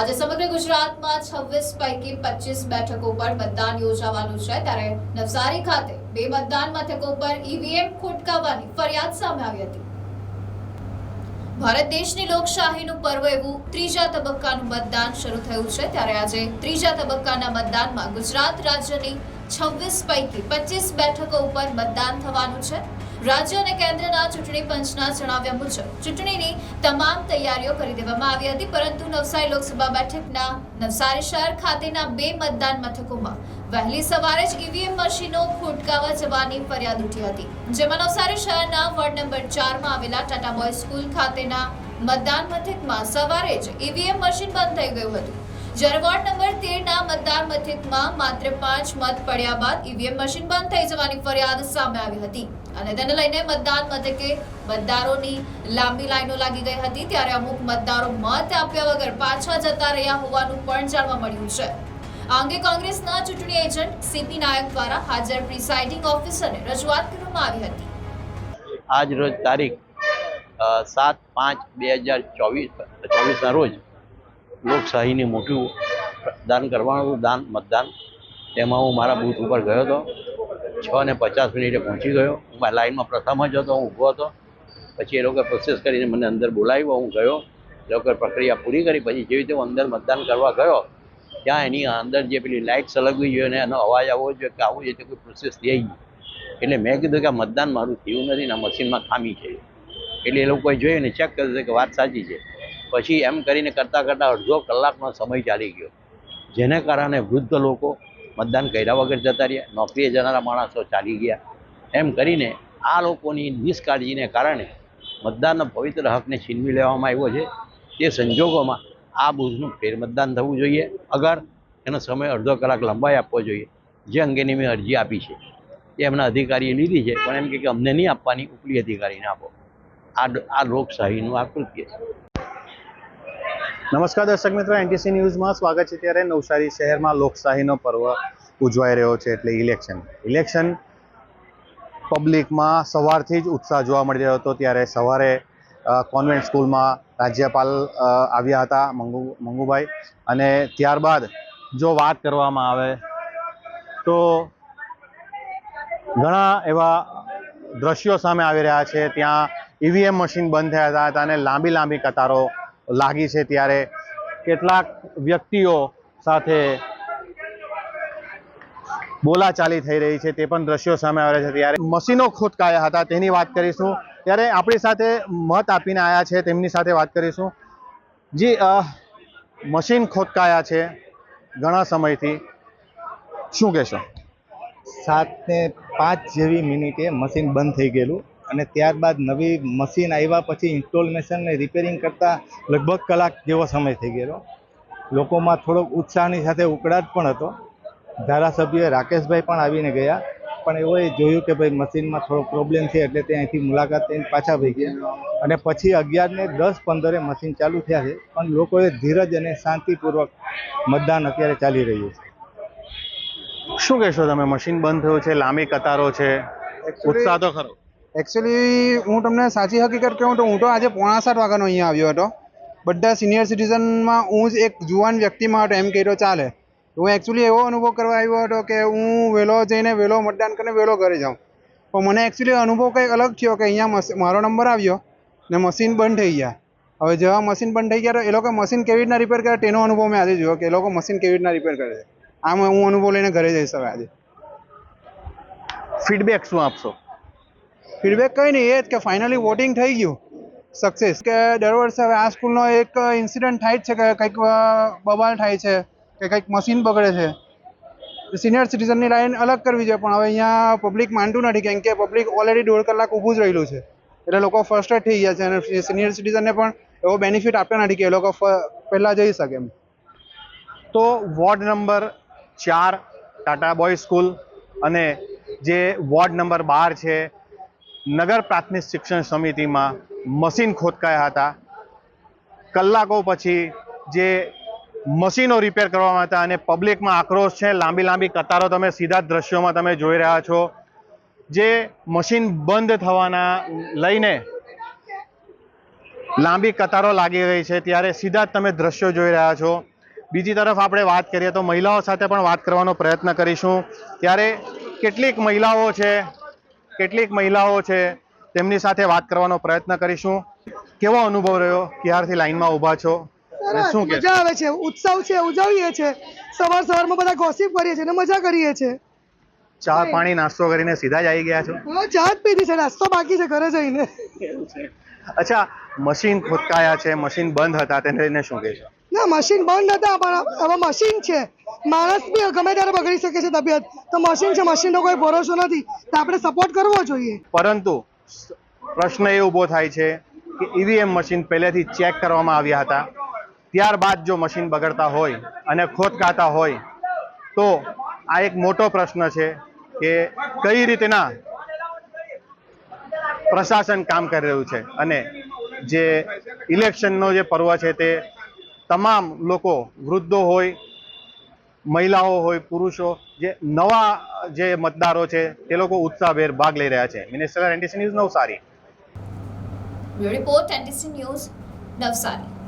આજે સમગ્ર ગુજરાતમાં છવ્વીસ પૈકી પચીસ બેઠકો પર મતદાન યોજાવાનું છે. ત્યારે નવસારી ખાતે બે મતદાન મથકો પર ઈવીએમ ખોટકાવવાની ફરિયાદ સામે આવી હતી. ભારત દેશની લોકશાહીનું પર્વ એવું ત્રીજા તબક્કાનું મતદાન શરૂ થયું છે. ત્યારે આજે ત્રીજા તબક્કાના મતદાનમાં ગુજરાત રાજ્યની છવ્વીસ પૈકી પચીસ બેઠકો ઉપર મતદાન થવાનું છે. રાજ્ય અને કેન્દ્રના ચૂંટણી પંચના જણાવ્યા મુજબ ચૂંટણીની તમામ તૈયારીઓ કરી દેવામાં આવી હતી, પરંતુ નવસારી લોકસભા બેઠકના નવસારી શહેર ખાતેના બે મતદાન મથકોમાં વહેલી સવારે જ ઈવીએમ મશીનો ખોટકાવા જવાની ફરિયાદ ઉઠી હતી, જેમાં નવસારી શહેરના વોર્ડ નંબર ચારમાં આવેલા ટાટા બોય સ્કૂલ ખાતેના મતદાન મથકમાં સવારે જ ઈવીએમ મશીન બંધ થઈ ગયું હતું. જ્યારે વોર્ડ નંબર તેરના મતદાન મથકમાં માત્ર પાંચ મત પડ્યા બાદ ઈવીએમ મશીન બંધ થઈ જવાની ફરિયાદ સામે આવી હતી. અને તેને લઈને મતદાન મથકે મતદારોની લાંબી લાઈનો લાગી ગઈ હતી, ત્યારે અમુક મતદારો મત આપ્યા વગર પાછા જતા રહ્યા હોવાનું પણ જાણવા મળ્યું છે. આ અંગે કોંગ્રેસના ચૂંટણી એજન્ટ સીપી નાયક દ્વારા હાજર પ્રિસાઇડિંગ ઓફિસરને રજૂઆત કરવામાં આવી હતી. આજ રોજ તારીખ સાત પાંચ બે હજાર ચોવીસ, ચોવીસના રોજ લોકશાહીની મોટું દાન કરવાનું દાન, મતદાન. તેમાં હું મારા બૂથ ઉપર ગયો હતો. છ ને પચાસ મિનિટે પહોંચી ગયો. હું લાઇનમાં પ્રથમ જ હતો, હું ઊભો હતો. પછી એ લોકોએ પ્રોસેસ કરીને મને અંદર બોલાવ્યો, હું ગયો. એ લોકોએ પ્રક્રિયા પૂરી કરી. પછી જેવી રીતે હું અંદર મતદાન કરવા ગયો, ત્યાં એની અંદર જે પેલી લાઇટ સળગવી જોઈએ ને એનો અવાજ આવવો જોઈએ કે આવું જોઈએ કોઈ પ્રોસેસ થઈ ગઈ એટલે મેં કીધું કે મતદાન મારું થયું નથી ને મશીનમાં ખામી છે. એટલે એ લોકોએ જોયું ને ચેક કર્યું કે વાત સાચી છે. પછી એમ કરીને કરતાં કરતાં અડધો કલાકનો સમય ચાલી ગયો. જેને કારણે વૃદ્ધ લોકો મતદાન કર્યા વગર જતા રહ્યા, નોકરીએ જનારા માણસો ચાલી ગયા. એમ કરીને આ લોકોની નિષ્કાળજીને કારણે મતદાનનો પવિત્ર હકને છીનવી લેવામાં આવ્યો છે. તે સંજોગોમાં આ બુઝનું ફેરમતદાન થવું જોઈએ. અગર એનો સમય અડધો કલાક લંબાઈ આપવો જોઈએ. જે અંગેની મેં અરજી આપી છે. એ એમના અધિકારીએ લીધી છે. પણ એમ કે અમને નહીં આપવાની, ઉપલી અધિકારીને આપો. આ આ લોકશાહીનું આ કૃત્ય. છે નમસ્કાર દર્શક મિત્રો એનટીસી ન્યૂઝમાં સ્વાગત છે. ત્યારે નવસારી શહેરમાં લોકશાહીનો પર્વ ઉજવાઈ રહ્યો છે એટલે ઇલેક્શન ઇલેક્શન પબ્લિકમાં સવારથી જ ઉત્સાહ જોવા મળી રહ્યો હતો. ત્યારે સવારે કોન્વેન્ટ સ્કૂલમાં રાજ્યપાલ આવ્યા હતા, મંગુ, મંગુભાઈ. અને ત્યારબાદ જો વાત કરવામાં આવે, તો ઘણા એવા દ્રશ્યો સામે આવી રહ્યા છે. ત્યાં ઈવીએમ મશીન બંધ થયા હતા અને લાંબી લાંબી કતારો લાગી છે ત્યારે કેટલાક વ્યક્તિઓ સાથે બોલાચાલી થઈ રહી છે, તે પણ દ્રશ્યો સામે આવે છે ત્યારે મશીનો ખોદકાયા હતા, તેની વાત કરીશું. ત્યારે આપણી સાથે મત આપીને આવ્યા છે, તેમની સાથે વાત કરીશું. જી મશીન ખોદકાયા છે ઘણા સમયથી. શું કહેશો? સાત ને પાંચ જેવી મિનિટે મશીન બંધ થઈ ગયેલું. અને ત્યારબાદ નવી મશીન આવ્યા પછી ઇન્સ્ટોલમેશનને રિપેરિંગ કરતાં લગભગ કલાક જેવો સમય થઈ ગયેલો. લોકોમાં થોડોક ઉત્સાહની સાથે ઉકળાટ પણ હતો. ધારાસભ્ય રાકેશભાઈ પણ આવીને ગયા. પણ એઓએ જોયું કે ભાઈ મશીનમાં થોડો પ્રોબ્લેમ છે એટલે તે અહીંથી મુલાકાત લઈને પાછા ભાઈ ગયા. અને પછી અગિયારને દસ પંદરે મશીન ચાલુ થયા છે. પણ લોકોએ ધીરજ અને શાંતિપૂર્વક મતદાન અત્યારે ચાલી રહ્યું છે. શું કહેશો તમે? મશીન બંધ થયું છે લાંબી કતારો છે. ઉત્સાહ તો ખરો. એકચ્યુઅલી હું તમને સાચી હકીકત કહું તો હું તો આજે પોણા સાત વાગ્યાનો અહીંયા આવ્યો હતો. બધા સિનિયર સિટીઝનમાં હું જ એક જુવાન વ્યક્તિમાં હતો, એમ કહી તો ચાલે હું એકચ્યુઅલી એવો અનુભવ કરવા આવ્યો હતો કે હું વહેલો જઈને વહેલો મતદાન કરીને વહેલો ઘરે જાઉં. પણ મને એકચ્યુઅલી અનુભવ કંઈક અલગ થયો કે અહીંયા મારો નંબર આવ્યો ને મશીન બંધ થઈ ગયા. હવે જેવા મશીન બંધ થઈ ગયા તો એ લોકો મશીન કેવી રીતના રિપેર કરે તેનો અનુભવ મેં આજે જોયો કે એ લોકો મશીન કેવી રીતના રિપેર કરે છે. આમ હું અનુભવ લઈને ઘરે જઈશ હવે આજે. ફીડબેક શું આપશો? ફીડબેક કંઈ નહીં, એ જ કે ફાઇનલી વોટિંગ થઈ ગયું. સક્સેસ કે દર વર્ષે હવે આ સ્કૂલનો એક ઇન્સિડન્ટ થાય જ છે કે કંઈક બબાલ થાય છે કે કંઈક મશીન બગડે છે. સિનિયર સિટીઝનની લાઈન અલગ કરવી જોઈએ, પણ હવે અહીંયા પબ્લિક માનતું નથી, કેમ કે પબ્લિક ઓલરેડી દોઢ કલાક ઊભું જ રહેલું છે. એટલે લોકો ફર્સ્ટેડ થઈ ગયા છે અને સિનિયર સિટીઝનને પણ એવો બેનિફિટ આપ્યો નથી કે એ લોકો પહેલાં જઈ શકે એમ. તો વોર્ડ નંબર ચાર ટાટા બોય સ્કૂલ અને જે વોર્ડ નંબર બાર છે નગર પ્રાથમિક શિક્ષણ સમિતિમાં મશીન ખોદકાયા હતા. કલાકો પછી જે મશીનો રિપેર કરવામાં હતા અને પબ્લિકમાં આક્રોશ છે. લાંબી લાંબી કતારો તમે સીધા દ્રશ્યોમાં તમે જોઈ રહ્યા છો. જે મશીન બંધ થવાના લઈને લાંબી કતારો લાગી રહી છે. ત્યારે સીધા જ તમે દ્રશ્યો જોઈ રહ્યા છો. બીજી તરફ આપણે વાત કરીએ તો મહિલાઓ સાથે પણ વાત કરવાનો પ્રયત્ન કરીશું. ત્યારે કેટલીક મહિલાઓ છે કેટલીક મહિલાઓ છે તેમની સાથે વાત કરવાનો પ્રયત્ન કરીશું. કેવો અનુભવ રહ્યો? ક્યારથી લાઈનમાં ઊભા છો? શું મજા આવે છે ઉત્સવ છે ઉજવીએ છે. સવાર સવારમાં બધા ગોસિપ કરીએ છીએ અને મજા કરીએ છીએ ચા પાણી નાસ્તો કરીને સીધા જ આવી ગયા છો? ચા જ પીધી છે નાસ્તો બાકી છે ઘરે જઈને. અચ્છા મશીન ખોટકાયા છે મશીન બંધ હતા તેને શું કહેશો? ના મશીન બંધ હતા પણ હવે મશીન છે. માણસ બી ગમે ત્યારે બગડી શકે છે તબિયત. તો મશીન છે મશીનનો કોઈ ભરોસો નથી. તો આપણે સપોર્ટ કરવો જોઈએ. પરંતુ પ્રશ્ન એ ઊભો થાય છે કે ઈવીએમ મશીન પહેલેથી ચેક કરવામાં આવ્યા હતા. ત્યારબાદ જો મશીન બગડતા હોય અને ખોટકાતા હોય, તો આ એક મોટો પ્રશ્ન છે કે કઈ રીતના પ્રશાસન કામ કરી રહ્યું છે? અને જે ઇલેક્શનનો જે પર્વ છે તે તમામ લોકો, વૃદ્ધો હોય, મહિલાઓ હોય, પુરુષો, જે નવા જે મતદારો છે, તે લોકો ઉત્સાહભેર ભાગ લઈ રહ્યા છે. Minister NTC news Navsari. Report NTC news Navsari.